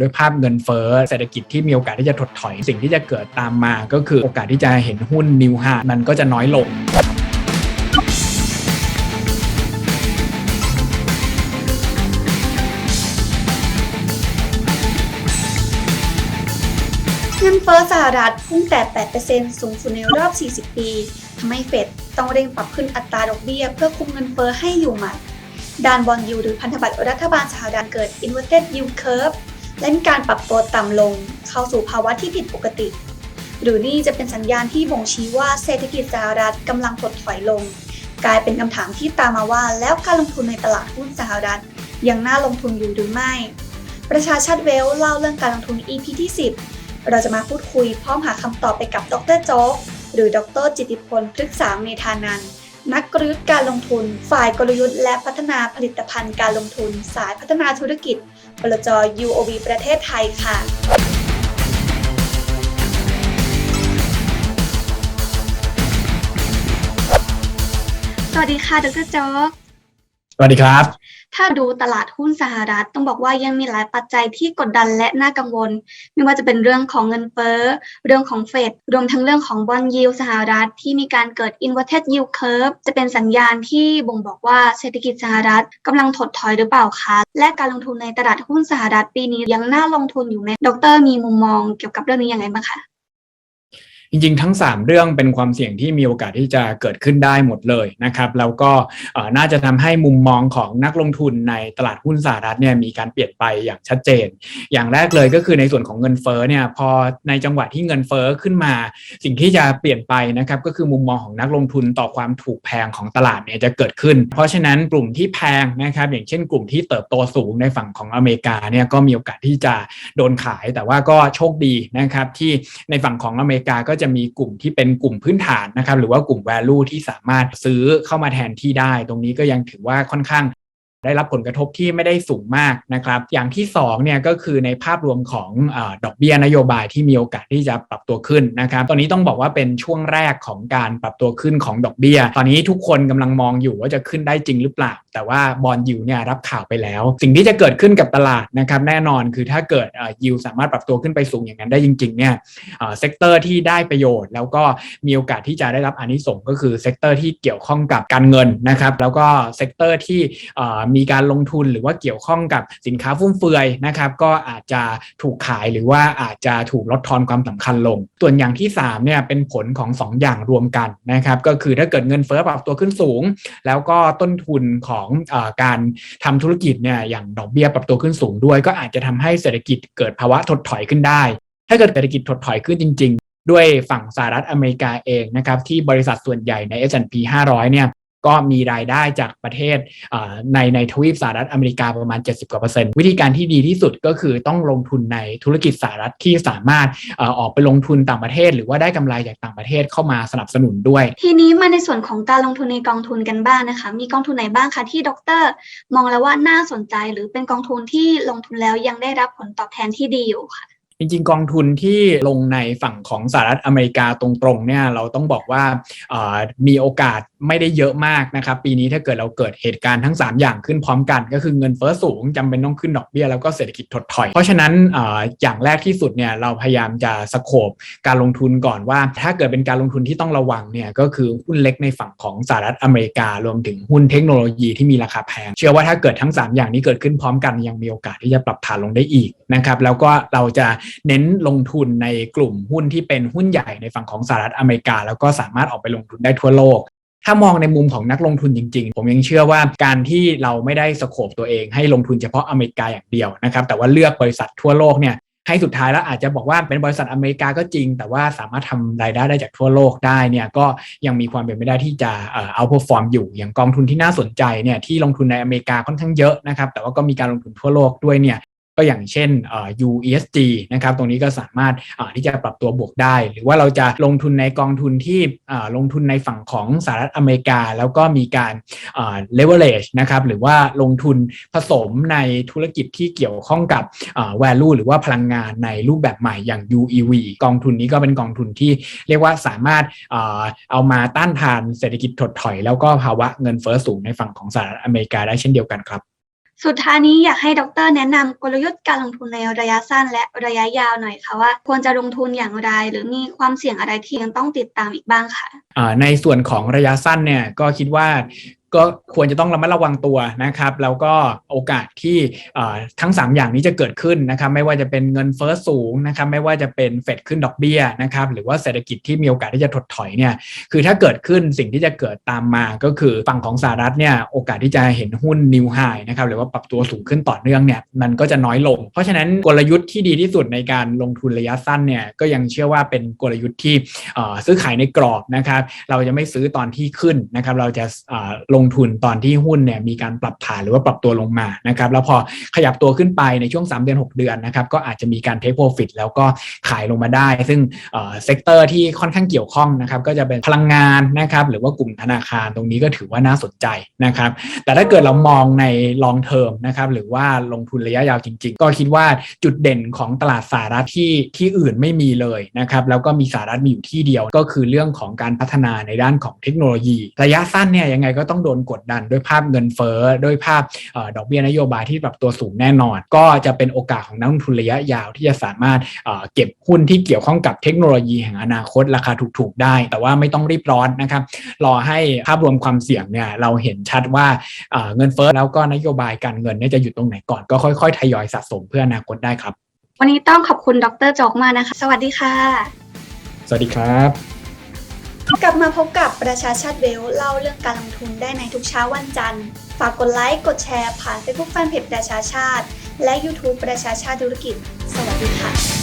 ด้วยภาพเงินเฟ้อเศรษฐกิจที่มีโอกาสที่จะถดถอย สิ่งที่จะเกิดตามมาก็คือโอกาสที่จะเห็นหุ้นนิวไฮมันก็จะน้อยลง เงินเฟ้อสหรัฐพุ่งแต่ 8%สูงสุดในรอบ 40 ปีทำให้เฟดต้องเร่งปรับขึ้นอัตราดอกเบี้ย เพื่อคุมเงินเฟ้อให้อยู่หมัดด้านบอลยูหรือพันธบัตรรัฐบาลสหรัฐเกิด inverted yield curve และมีการปรับตัวต่ำลงเข้าสู่ภาวะที่ผิดปกติ หรือนี่จะเป็นสัญญาณที่บ่งชี้ว่าเศรษฐกิจสหรัฐกำลังถดถอยลง กลายเป็นคำถามที่ตามมาว่าแล้วการลงทุนในตลาดหุ้นสหรัฐยังน่าลงทุนอยู่หรือไม่ ประชาชาติเวลเล่าเรื่องการลงทุน EP ที่ 10 เราจะมาพูดคุยพร้อมหาคำตอบไปกับดรโจ๊กหรือดรจิติพลพฤกษาเมธานันท์ นักกลยุทธ์การลงทุน ฝ่ายกลยุทธ์และพัฒนาผลิตภัณฑ์การลงทุน สายพัฒนาธุรกิจบลจ UOB ประเทศไทยค่ะสวัสดีค่ะ ดรโจ๊ก สวัสดีครับ ถ้าดูตลาดหุ้นสหรัฐ ต้องบอกว่ายังมีหลายปัจจัยที่กดดันและน่ากังวล ไม่ว่าจะเป็นเรื่องของเงินเฟ้อ เรื่องของเฟด รวมทั้งเรื่องของบอลยิวสหรัฐ ที่มีการเกิด inverted yield curve จะเป็นสัญญาณที่บ่งบอกว่าเศรษฐกิจสหรัฐกำลังถดถอยหรือเปล่าคะ และการลงทุนในตลาดหุ้นสหรัฐปีนี้ยังน่าลงทุนอยู่ไหม ดร มีมุมมองเกี่ยวกับเรื่องนี้ยังไงบ้างคะ จริงๆ ทั้ง 3 เรื่องเป็นความเสี่ยงที่มีโอกาสที่จะเกิดขึ้นได้หมดเลยนะครับแล้วก็น่าจะทำให้มุมมองของนักลงทุนในตลาดหุ้นสหรัฐเนี่ยมีการเปลี่ยนไปอย่างชัดเจน อย่างแรกเลยก็คือในส่วนของเงินเฟ้อเนี่ยพอในจังหวะที่เงินเฟ้อขึ้นมา สิ่งที่จะเปลี่ยนไปนะครับก็คือมุมมองของนักลงทุนต่อความถูกแพงของตลาดเนี่ยจะเกิดขึ้น เพราะฉะนั้นกลุ่มที่แพงนะครับอย่างเช่นกลุ่มที่เติบโตสูงในฝั่งของอเมริกาเนี่ยก็มีโอกาสที่จะโดนขาย แต่ว่าก็โชคดีนะครับที่ในฝั่งของอเมริกาก็จะมีกลุ่มที่เป็นกลุ่มพื้นฐานนะครับหรือว่ากลุ่ม value ที่สามารถซื้อเข้ามาแทนที่ได้ ตรงนี้ก็ยังถือว่าค่อนข้าง ได้รับผลกระทบที่ไม่ได้สูงมากนะครับ อย่างที่2เนี่ยก็คือในภาพรวมของอดอกเบี้ยนโยบายที่มีโอกาสที่จะปรับตัวขึ้นนะครับ ตอนนี้ต้องบอกว่าเป็นช่วงแรกของการปรับตัวขึ้นของดอกเบี้ย ตอนนี้ทุกคนกำลังมองอยู่ว่าจะขึ้นได้จริงหรือเปล่า แต่ว่าบอลยูเนี่ยรับข่าวไปแล้ว สิ่งที่จะเกิดขึ้นกับตลาดนะครับแน่นอนคือถ้าเกิดยูสามารถปรับตัวขึ้นไปสูงอย่างนั้นได้จริงๆเนี่ยเซกเตอร์ที่ได้ประโยชน์ แล้วก็มีโอกาสที่จะได้รับอนิสงส์ก็คือเซกเตอร์ที่เกี่ยวข้องกับการเงินนะครับแล้วก็เซกเตอร์ที่มีการลงทุนหรือว่าเกี่ยวข้องกับสินค้าฟุ่มเฟือยนะครับ ก็อาจจะถูกขายหรือว่าอาจจะถูกลดทอนความสำคัญลง ส่วนอย่างที่3เนี่ยเป็นผลของ 2 อย่างรวมกันนะครับก็คือถ้าเกิดเงินเฟ้อปรับตัวขึ้นสูง แล้วก็ต้นทุนของอการทำธุรกิจเนี่ยอย่างดอกเบี้ยปรับตัวขึ้นสูงด้วย ก็อาจจะทำให้เศรษฐกิจเกิดภาวะถดถอยขึ้นได้ ถ้าเกิดเศรษฐกิจถดถอยขึ้นจริง ๆ ด้วยฝั่งสหรัฐอเมริกาเองนะครับที่บริษัทส่วนใหญ่ใน S&P 500 เนี่ย ก็มีรายได้จากประเทศในในทวีปสหรัฐอเมริกาประมาณ 70กว่าเปอร์เซ็นต์วิธีการที่ดีที่สุดก็คือต้องลงทุนในธุรกิจสหรัฐที่สามารถออกไปลงทุนต่างประเทศ หรือว่าได้กำไรจากต่างประเทศเข้ามาสนับสนุนด้วย ทีนี้มาในส่วนของการลงทุนในกองทุนกันบ้างนะคะ มีกองทุนไหนบ้างคะที่ดร มองแล้วว่าน่าสนใจหรือเป็นกองทุนที่ลงทุนแล้วยังได้รับผลตอบแทนที่ดีอยู่ค่ะจริงๆ กองทุนที่ลงในฝั่งของสหรัฐอเมริกาตรงๆเนี่ยเราต้องบอกว่ามีโอกาสไม่ได้เยอะมากนะครับ ปีนี้ถ้าเกิดเราเกิดเหตุการณ์ทั้ง 3 อย่างขึ้นพร้อมกัน ก็คือเงินเฟ้อสูงจำเป็นต้องขึ้นดอกเบี้ยแล้วก็เศรษฐกิจถดถอย เพราะฉะนั้นออย่างแรกที่สุดเนี่ยเราพยายามจะสโคบการลงทุนก่อนว่า ถ้าเกิดเป็นการลงทุนที่ต้องระวังเนี่ยก็คือหุ้นเล็กในฝั่งของสหรัฐอเมริการวมถึงหุ้นเทคโนโลยีที่มีราคาแพง เชื่อว่าถ้าเกิดทั้ง 3 อย่างนี้เกิดขึ้นพร้อมกันยังมีโอกาสที่จะปรับฐานลงได้อีกนะครับแล้วก็เราจะเน้นลงทุนในกลุ่มหุ้นที่เป็นหุ้นใหญ่ในฝั่งของสหรัฐอเมริกา แล้วก็สามารถออกไปลงทุนได้ทั่วโลก ถ้ามองในมุมของนักลงทุนจริง ๆ ผมยังเชื่อว่าการที่เราไม่ได้สโคบตัวเองให้ลงทุนเฉพาะอเมริกาอย่างเดียวนะครับแต่ว่าเลือกบริษัททั่วโลกเนี่ยให้สุดท้ายแล้วอาจจะบอกว่าเป็นบริษัทอเมริกาก็จริง แต่ว่าสามารถทำรายได้ได้จากทั่วโลกได้เนี่ยก็ยังมีความเป็นไปได้ที่จะเอาพอฟอร์มอยู่อย่างกองทุนที่น่าสนใจเนี่ยที่ลงทุนในอเมริกาค่อนข้างเยอะนะครับแต่ว่าก็มีการลงทุนทั่วโลกด้วยเนี่ย ก็อย่างเช่น UESG นะครับตรงนี้ก็สามารถที่จะปรับตัวบวกได้ หรือว่าเราจะลงทุนในกองทุนที่ลงทุนในฝั่งของสหรัฐอเมริกา แล้วก็มีการ leverage นะครับหรือว่าลงทุนผสมในธุรกิจที่เกี่ยวข้องกับ value หรือว่าพลังงานในรูปแบบใหม่อย่าง UEV กองทุนนี้ก็เป็นกองทุนที่เรียกว่าสามารถเอามาต้านทานเศรษฐกิจถดถอย แล้วก็ภาวะเงินเฟ้อสูงในฝั่งของสหรัฐอเมริกาได้เช่นเดียวกันครับ สุดท้ายนี้อยากให้ดร แนะนำกลยุทธ์การลงทุนในระยะสั้นและระยะยาวหน่อยค่ะว่า ควรจะลงทุนอย่างไร หรือมีความเสี่ยงอะไรที่ยังต้องติดตามอีกบ้างค่ะอ่าในส่วนของระยะสั้นเนี่ยก็คิดว่า ก็ควรจะต้องระมัดระวังตัวนะครับ แล้วก็โอกาสที่ทั้ง 3 อย่างนี้จะเกิดขึ้นนะครับ ไม่ว่าจะเป็นเงินเฟ้อสูงนะครับ ไม่ว่าจะเป็นเฟดขึ้นดอกเบี้ยนะครับ หรือว่าเศรษฐกิจที่มีโอกาสที่จะถดถอยเนี่ย คือถ้าเกิดขึ้นสิ่งที่จะเกิดตามมาก็คือฝั่งของสหรัฐเนี่ยโอกาสที่จะเห็นหุ้นนิวไฮนะครับหรือว่าปรับตัวสูงขึ้นต่อเนื่องเนี่ยมันก็จะน้อยลง เพราะฉะนั้นกลยุทธ์ที่ดีที่สุดในการลงทุนระยะสั้นเนี่ยก็ยังเชื่อว่าเป็นกลยุทธ์ที่ซื้อขายในกรอบนะครับ เราจะไม่ซื้อตอนที่ขึ้นนะครับ เราจะเอ่อลงทุนตอนที่หุ้นเนี่ยมีการปรับฐานหรือว่าปรับตัวลงมานะครับแล้วพอขยับตัวขึ้นไปในช่วง 3 เดือน 6 เดือนนะครับก็อาจจะมีการเทคโปรฟิตแล้วก็ขายลงมาได้ ซึ่งเซกเตอร์ที่ค่อนข้างเกี่ยวข้องนะครับก็จะเป็นพลังงานนะครับหรือว่ากลุ่มธนาคารตรงนี้ก็ถือว่าน่าสนใจนะครับแต่ถ้าเกิดเรามองใน long term นะครับหรือว่าลงทุนระยะยาวจริง ๆ ก็คิดว่าจุดเด่นของตลาดสหรัฐที่ที่อื่นไม่มีเลยนะครับแล้วก็มีสหรัฐมีอยู่ที่เดียวก็คือเรื่องของการพัฒนาในด้านของเทคโนโลยี ระยะสั้นเนี่ยยังไงก็ต้องโดนกดดันด้วยภาพเงินเฟ้อด้วยภาพเออดอกเบี้ยนโยบายที่ปรับตัวสูงแน่นอน ก็จะเป็นโอกาสของนักลงทุนระยะยาวที่จะสามารถเอ่อเก็บหุ้นที่เกี่ยวข้องกับเทคโนโลยีแห่งอนาคตราคาถูกๆได้ แต่ว่าไม่ต้องรีบร้อนนะครับรอให้ภาพรวมความเสี่ยงเนี่ยเราเห็นชัดว่าเอ่อเงินเฟ้อแล้วก็นโยบายการเงินเนี่ยจะอยู่ตรงไหนก่อนก็ค่อยๆทยอยสะสมเพื่ออนาคตได้ครับ วันนี้ต้องขอบคุณดรโจกมากนะคะ สวัสดีค่ะ สวัสดีครับ กลับมาพบกับประชาชาติเวลเล่าเรื่องการลงทุนได้ในทุกเช้าวันจันทร์ ฝากกดไลค์ กดแชร์ผ่าน Facebook Fanpage ประชาชาติ และ YouTube ประชาชาติธุรกิจ สวัสดีค่ะ